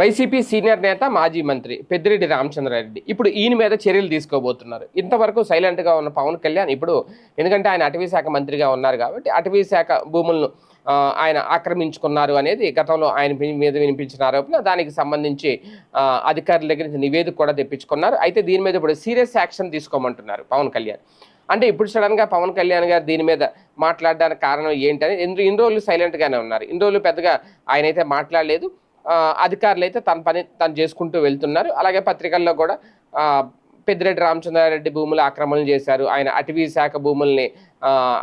YCP senior నేత మాజీ మంత్రి పెద్దిరెడ్డి రామచంద్రారెడ్డి ఇప్పుడు ఈయన మీద చర్యలు తీసుకోబోతున్నారు. ఇంతవరకు సైలెంట్గా ఉన్న పవన్ కళ్యాణ్ ఇప్పుడు ఎందుకంటే ఆయన అటవీ శాఖ మంత్రిగా ఉన్నారు కాబట్టి అటవీ శాఖ భూములను ఆయన ఆక్రమించుకున్నారు అనేది గతంలో ఆయన మీద వినిపించిన ఆరోపణ. దానికి సంబంధించి అధికారుల దగ్గర నుంచి నివేదిక కూడా తెప్పించుకున్నారు. అయితే దీని మీద ఇప్పుడు సీరియస్ యాక్షన్ తీసుకోమంటున్నారు పవన్ కళ్యాణ్. అంటే ఇప్పుడు సడన్గా పవన్ కళ్యాణ్ గారు దీని మీద మాట్లాడడానికి కారణం ఏంటని ఇన్ని రోజులు సైలెంట్గానే ఉన్నారు. ఇన్ని రోజులు పెద్దగా ఆయన అయితే మాట్లాడలేదు. అధికారులు అయితే తన పని తను చేసుకుంటూ వెళ్తున్నారు. అలాగే పత్రికల్లో కూడా పెద్దిరెడ్డి రామచంద్రారెడ్డి భూములు ఆక్రమణ చేశారు. ఆయన అటవీ శాఖ భూముల్ని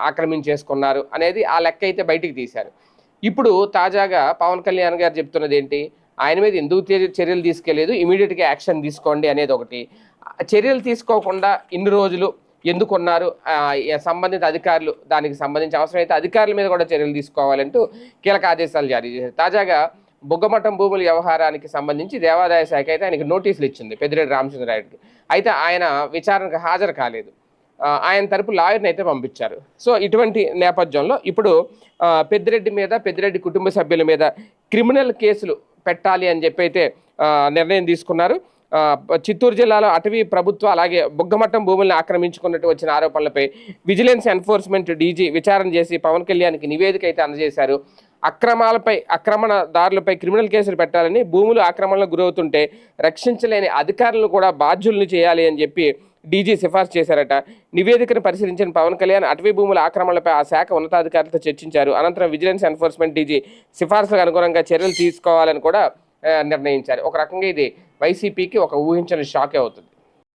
ఆక్రమించేసుకున్నారు అనేది ఆ లెక్క అయితే బయటికి తీశారు. ఇప్పుడు తాజాగా పవన్ కళ్యాణ్ గారు చెప్తున్నది ఏంటి? ఆయన మీద ఎందుకు చర్యలు తీసుకెళ్ళేదు? ఇమీడియట్గా యాక్షన్ తీసుకోండి అనేది ఒకటి. చర్యలు తీసుకోకుండా ఇన్ని రోజులు ఎందుకున్నారు సంబంధిత అధికారులు దానికి సంబంధించి అవసరమైతే అధికారుల మీద కూడా చర్యలు తీసుకోవాలంటూ కీలక ఆదేశాలు జారీ చేశారు. తాజాగా బుగ్గమఠం భూముల వ్యవహారానికి సంబంధించి దేవాదాయ శాఖ అయితే ఆయనకి నోటీసులు ఇచ్చింది పెద్దిరెడ్డి రామచంద్రరాయుడికి అయితే ఆయన విచారణకు హాజరు కాలేదు. ఆయన తరపు లాయర్ని అయితే పంపించారు. సో ఇటువంటి నేపథ్యంలో ఇప్పుడు పెద్దిరెడ్డి మీద పెద్దిరెడ్డి కుటుంబ సభ్యుల మీద క్రిమినల్ కేసులు పెట్టాలి అని చెప్పి అయితే నిర్ణయం తీసుకున్నారు. చిత్తూరు జిల్లాలో అటవీ ప్రభుత్వ అలాగే బుగ్గమట్టం భూములను ఆక్రమించుకున్నట్టు వచ్చిన ఆరోపణలపై విజిలెన్స్ ఎన్ఫోర్స్మెంట్ డీజీ విచారణ చేసి పవన్ కళ్యాణ్కి నివేదిక అయితే అందజేశారు. అక్రమాలపై అక్రమణదారులపై క్రిమినల్ కేసులు పెట్టాలని భూములు ఆక్రమణలకు గురవుతుంటే రక్షించలేని అధికారులు కూడా బాధ్యుల్ని చేయాలి అని చెప్పి డీజీ సిఫార్సు చేశారట. నివేదికను పరిశీలించిన పవన్ కళ్యాణ్ అటవీ భూముల ఆక్రమణలపై ఆ శాఖ ఉన్నతాధికారులతో చర్చించారు. అనంతరం విజిలెన్స్ ఎన్ఫోర్స్మెంట్ డీజీ సిఫార్సులకు అనుగుణంగా చర్యలు తీసుకోవాలని కూడా నిర్ణయించారు. ఒక రకంగా ఇది వైసీపీకి ఒక ఊహించని షాకే అవుతుంది.